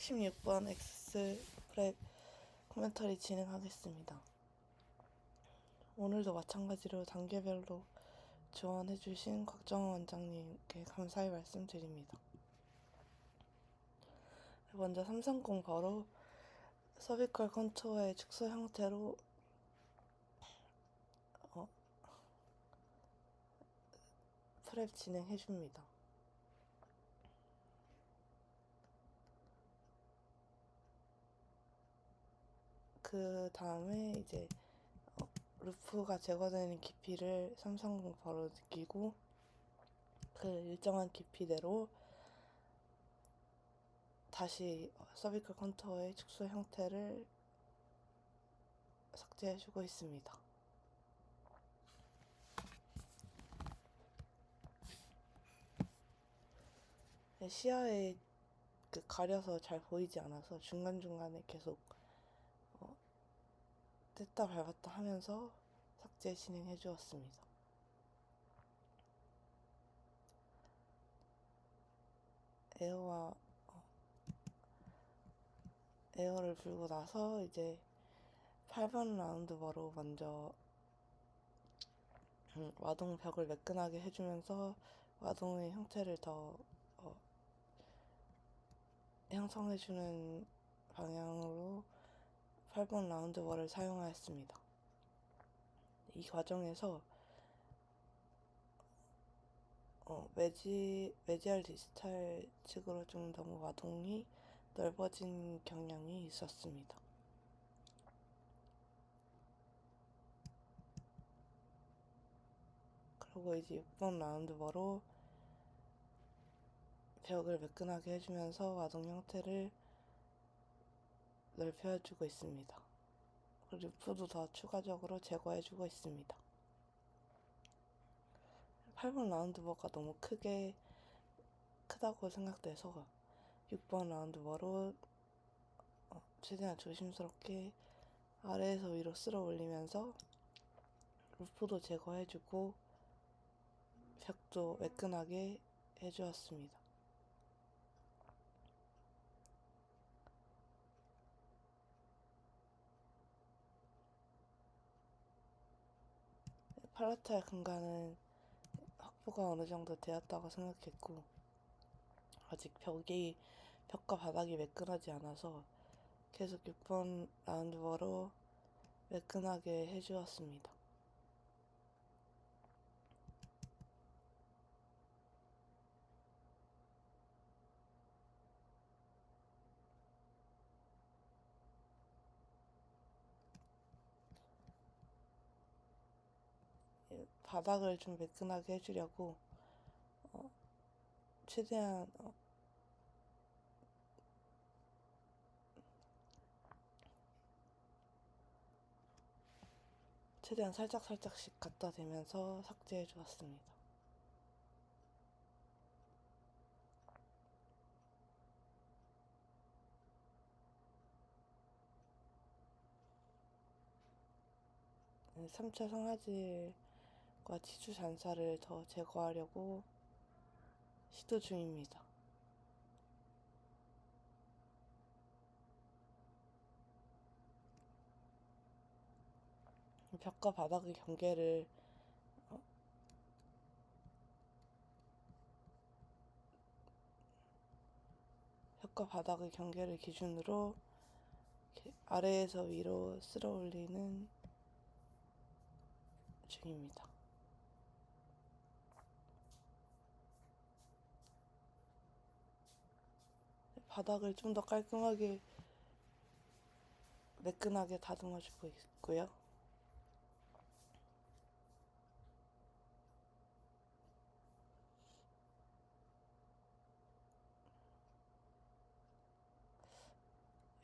16번 X 프랩 코멘터리 진행하겠습니다. 오늘도 마찬가지로 단계별로 지원해주신 곽정원 원장님께 감사의 말씀드립니다. 먼저 330 바로 서비컬 컨투어의 축소 형태로 어, 프랩 진행해줍니다. 그 다음에 이제 어, 루프가 제거되는 깊이를 330 바로 느끼고 그 일정한 깊이대로 다시 서비컬 컨투어의 축소 형태를 삭제해주고 있습니다. 네, 시야에 그 가려서 잘 보이지 않아서 중간중간에 계속 어, 뗐다 밟았다 하면서 삭제 진행해 주었습니다. 에어와 어, 에어를 불고 나서 이제 8번 라운드 바로 먼저 음, 와동 벽을 매끈하게 해주면서 와동의 형태를 더 어, 형성해주는 방향으로 8번 라운드 월을 사용하였습니다. 이 과정에서 어, 매지, 매지알 디지털 측으로 좀 너무 와동이 넓어진 경향이 있었습니다. 그리고 이제 6번 라운드 버로 벽을 매끈하게 해주면서 와동 형태를 넓혀주고 있습니다. 그리고 루프도 더 추가적으로 제거해주고 있습니다. 8번 라운드버가 너무 크게 크다고 생각돼서 6번 라운드버로 어, 최대한 조심스럽게 아래에서 위로 쓸어 올리면서 루프도 제거해주고 벽도 매끈하게 해주었습니다. 팔라탈 근간은 확보가 어느 정도 되었다고 생각했고 아직 벽이 벽과 바닥이 매끈하지 않아서 계속 6번 라운드버로 매끈하게 해주었습니다. 예, 바닥을 좀 매끈하게 해주려고 어, 최대한 어, 최대한 살짝 살짝씩 갖다 대면서 삭제해 주었습니다. 네, 3차 상하질과 치주 잔사를 더 제거하려고 시도 중입니다. 벽과 바닥의 경계를 어, 벽과 바닥의 경계를 기준으로 아래에서 위로 쓸어 올리는 중입니다. 바닥을 좀 더 깔끔하게 매끈하게 다듬어 주고 있고요.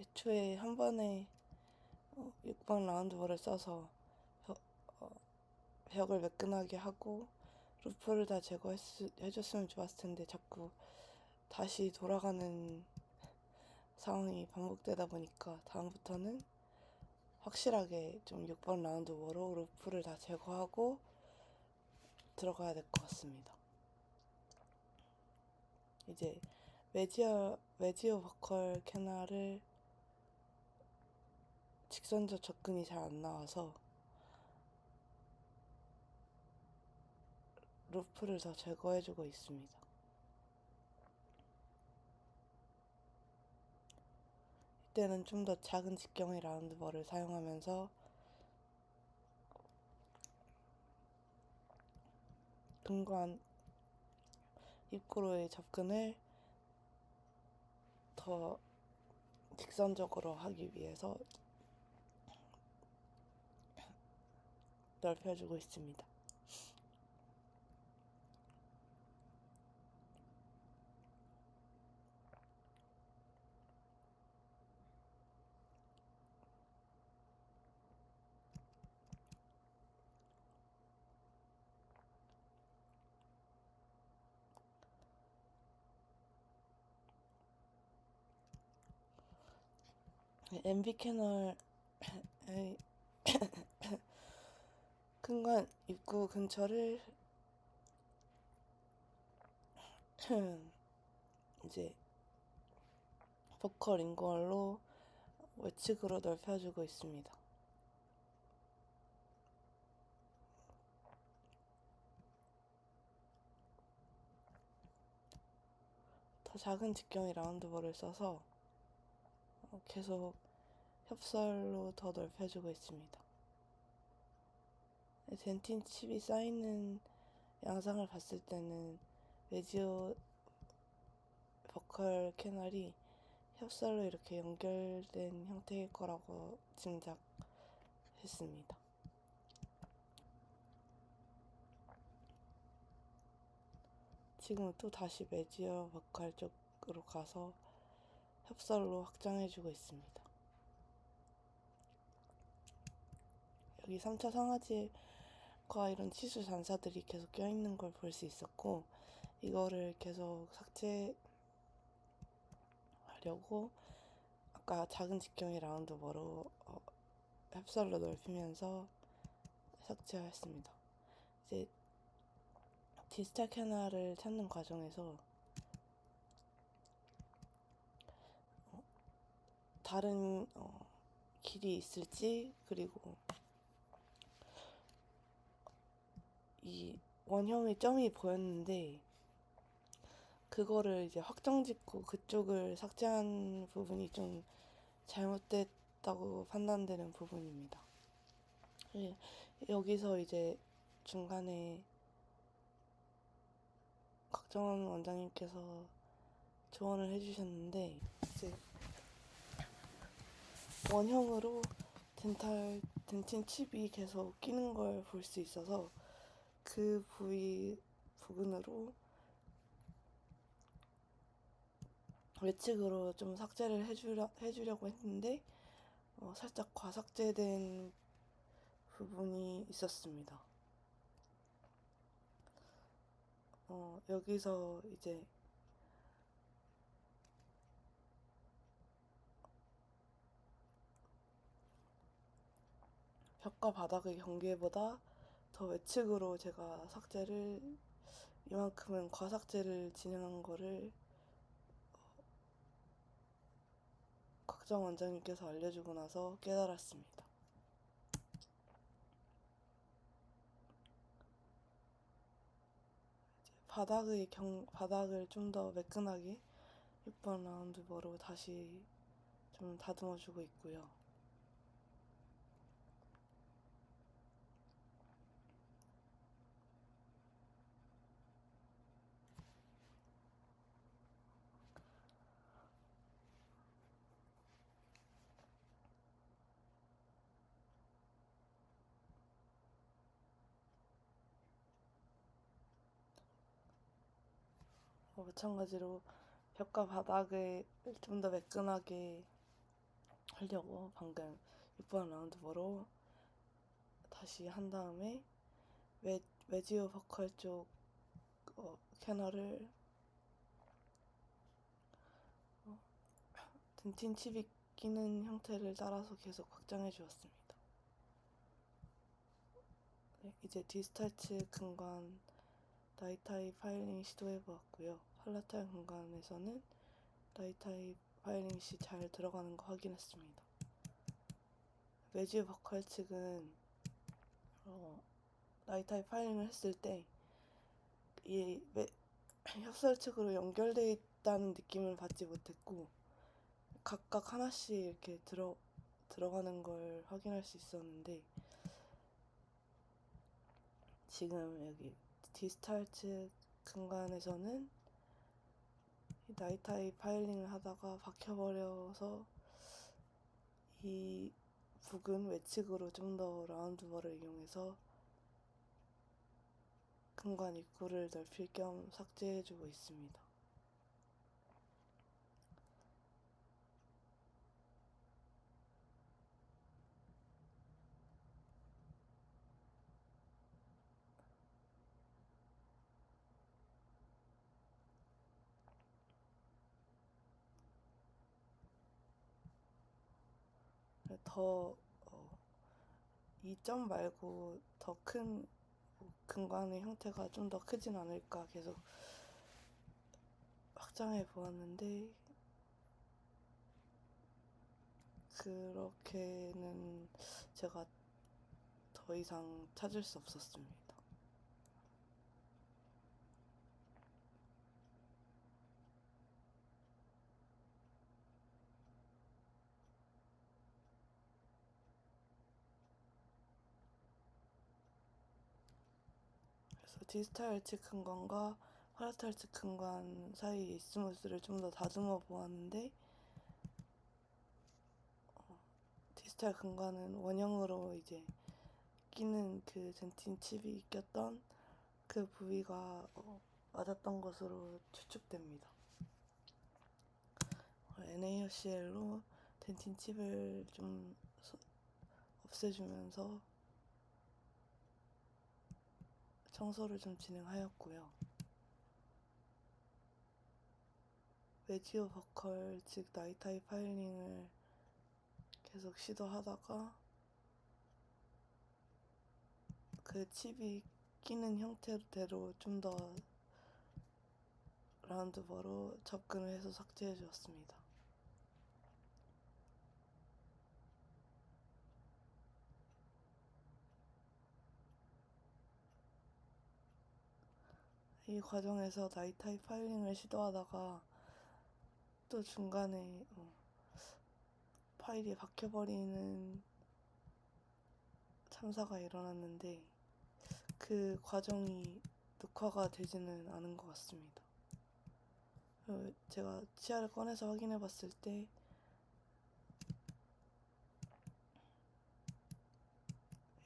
애초에 한 번에 어, 6번 라운드 볼을 써서 벽, 어, 벽을 매끈하게 하고 루프를 다 제거해줬으면 좋았을 텐데 자꾸 다시 돌아가는 상황이 반복되다 보니까 다음부터는 확실하게 좀 6번 라운드 워로 루프를 다 제거하고 들어가야 될 것 같습니다. 이제 매지얼 외지어 버컬 캐나를 직선적 접근이 잘 안 나와서 루프를 더 제거해주고 있습니다. 때는 좀 더 작은 직경의 라운드버를 사용하면서 근관 입구로의 접근을 더 직선적으로 하기 위해서 넓혀주고 있습니다. MB 캐널의 큰관 입구 근처를 이제 버컬 인걸로 외측으로 넓혀주고 있습니다. 더 작은 직경의 라운드볼을 써서 어, 계속 협설로 더 넓혀주고 있습니다. 덴틴 칩이 쌓이는 양상을 봤을 때는 외지오 버컬 캐널이 협설로 이렇게 연결된 형태일 거라고 짐작했습니다. 지금 또 다시 매지어 버컬 쪽으로 가서 협설로 확장해주고 있습니다. 여기 3차 상하지과 이런 치수 잔사들이 계속 껴있는 걸 볼 수 있었고 이거를 계속 삭제하려고 아까 작은 직경의 라운드 머로 어, 협설로 넓히면서 삭제했습니다. 이제 디스탈 캐나를 찾는 과정에서 다른 어, 길이 있을지 그리고 이 원형의 점이 보였는데 그거를 이제 확정짓고 그쪽을 삭제한 부분이 좀 잘못됐다고 판단되는 부분입니다. 예, 여기서 이제 중간에 박정원 원장님께서 조언을 해주셨는데 이제 원형으로 덴탈 덴틴 칩이 계속 끼는 걸 볼 수 있어서 그 부위 부분으로 외측으로 좀 삭제를 해주려, 해주려고 했는데 어, 살짝 과삭제된 부분이 있었습니다. 어, 여기서 이제 벽과 바닥의 경계보다 더 외측으로 제가 삭제를 이만큼은 과삭제를 진행한 거를 각정 원장님께서 알려주고 나서 깨달았습니다. 바닥의 경 바닥을 좀 더 매끈하게 6번 라운드 버로 다시 좀 다듬어 주고 있고요. 마찬가지로 벽과 바닥을 좀 더 매끈하게 하려고 방금 6번 라운드 버로 다시 한 다음에 외, 외지오 버컬 쪽 어, 캐널을 어, 든틴 칩이 끼는 형태를 따라서 계속 확장해 주었습니다. 네, 이제 디스탈츠 근관 나이타이 파일링 시도해 보았고요. 팔라탈 공간에서는 라이타입 파일링 시 잘 들어가는 거 확인했습니다. 매지우 버컬 측은 어, 라이타입 파일링을 했을 때 이 협설 측으로 연결되어 있다는 느낌을 받지 못했고 각각 하나씩 이렇게 들어 들어가는 걸 확인할 수 있었는데 지금 여기 디스탈 측 근간에서는 이 나이타입 파일링을 하다가 박혀버려서 이 북은 외측으로 좀 더 라운드버를 이용해서 근간 입구를 넓힐 겸 삭제해주고 있습니다. 더, 어, 이점 말고 더 큰 근간의 형태가 좀 더 크진 않을까 계속 확장해 보았는데, 그렇게는 제가 더 이상 찾을 수 없었습니다. 디스탈 측 근간과 파라탈 측 근간 사이 이스무스를 좀 더 다듬어 보았는데 어, 디스탈 근간은 원형으로 이제 끼는 그 덴틴 칩이 꼈던 그 부위가 어, 맞았던 것으로 추측됩니다. NaOCl로 덴틴 칩을 좀 소- 없애주면서 청소를 좀 진행하였고요. 매지오 버컬 즉 나이타입 파일링을 계속 시도하다가 그 칩이 끼는 형태대로 좀 더 라운드버로 접근을 해서 삭제해 주었습니다. 이 과정에서 나이타입 파일링을 시도하다가 또 중간에 어, 파일이 박혀버리는 참사가 일어났는데 그 과정이 녹화가 되지는 않은 것 같습니다. 어, 제가 치아를 꺼내서 확인해 봤을 때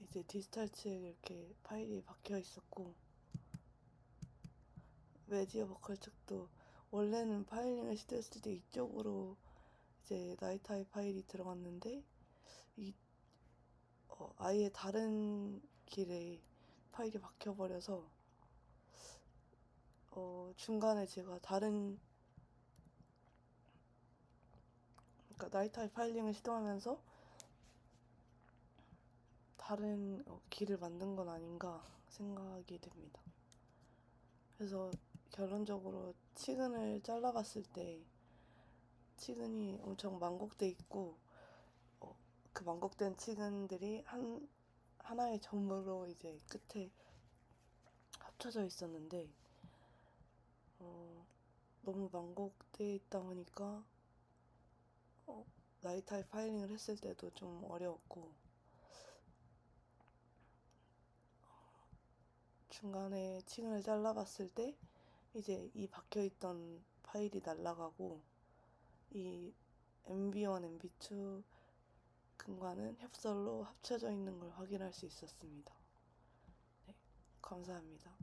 이제 디지털 측 이렇게 파일이 박혀 있었고 메디어 버컬 측도 원래는 파일링을 시도했을 때 이쪽으로 이제 나이타입 파일이 들어갔는데 이 어, 아예 다른 길에 파일이 박혀버려서 어, 중간에 제가 다른 그러니까 나이타입 파일링을 시도하면서 다른 어, 길을 만든 건 아닌가 생각이 됩니다. 그래서 결론적으로 치근을 잘라봤을 때 치근이 엄청 만곡돼 있고 어, 그 만곡된 치근들이 한 하나의 점으로 이제 끝에 합쳐져 있었는데 어, 너무 만곡돼 있다 보니까 어, 나이타입 파일링을 했을 때도 좀 어려웠고 중간에 층을 잘라봤을 때 이제 이 박혀있던 파일이 날아가고 이 MB1, MB2 근과는 협설로 합쳐져 있는 걸 확인할 수 있었습니다. 네, 감사합니다.